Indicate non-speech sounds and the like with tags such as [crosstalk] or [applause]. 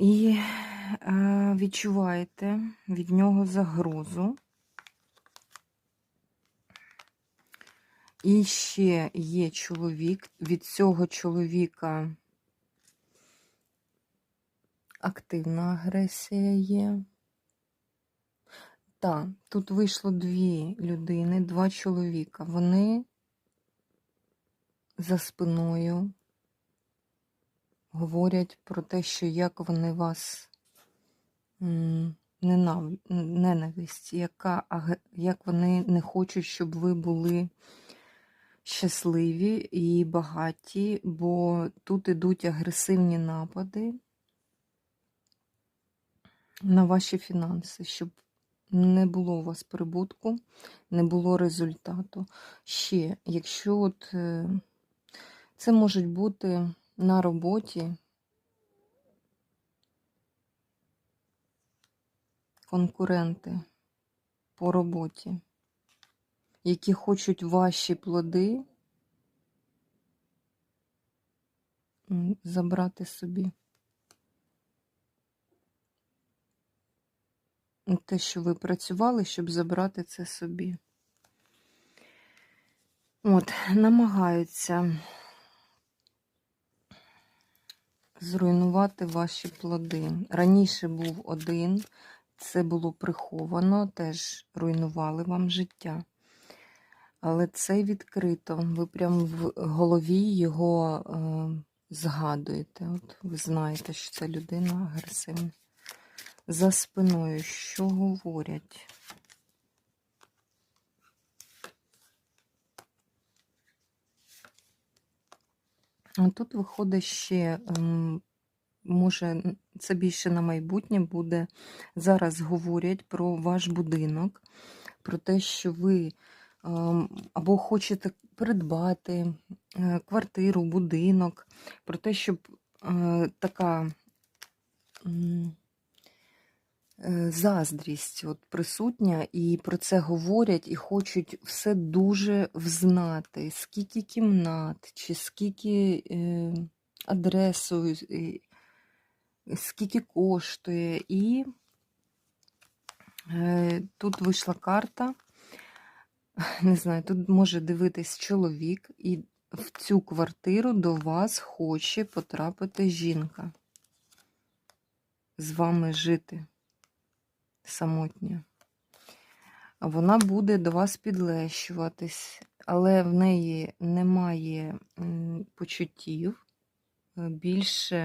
І е, відчуваєте від нього загрозу. І ще є чоловік. Від цього чоловіка активна агресія є. Так, тут вийшло дві людини, два чоловіка. Вони за спиною говорять про те, що як вони вас ненав... ненависть, яка, як вони не хочуть, щоб ви були щасливі і багаті, бо тут ідуть агресивні напади на ваші фінанси, щоб не було у вас прибутку, не було результату. Ще, якщо от е, це можуть бути на роботі конкуренти по роботі, які хочуть ваші плоди забрати собі. Те, що ви працювали, щоб забрати це собі. От, намагаються зруйнувати ваші плоди. Раніше був один, це було приховано, теж руйнували вам життя. Але це відкрито. Ви прямо в голові його е, згадуєте. От ви знаєте, що це людина агресивна. За спиною, що говорять? Тут виходить ще, ем, може, це більше на майбутнє буде. Зараз говорять про ваш будинок, про те, що ви ем, або хочете придбати е, квартиру, будинок, про те, щоб е, така заздрість от присутня, і про це говорять, і хочуть все дуже взнати, скільки кімнат, чи скільки е, адресу, скільки коштує. І е, тут вийшла карта. [laughs] Не знаю, тут може дивитись чоловік, і в цю квартиру до вас хоче потрапити жінка. З вами жити самотня. Вона буде до вас підлещуватись, але в неї немає почуттів. Е, Більше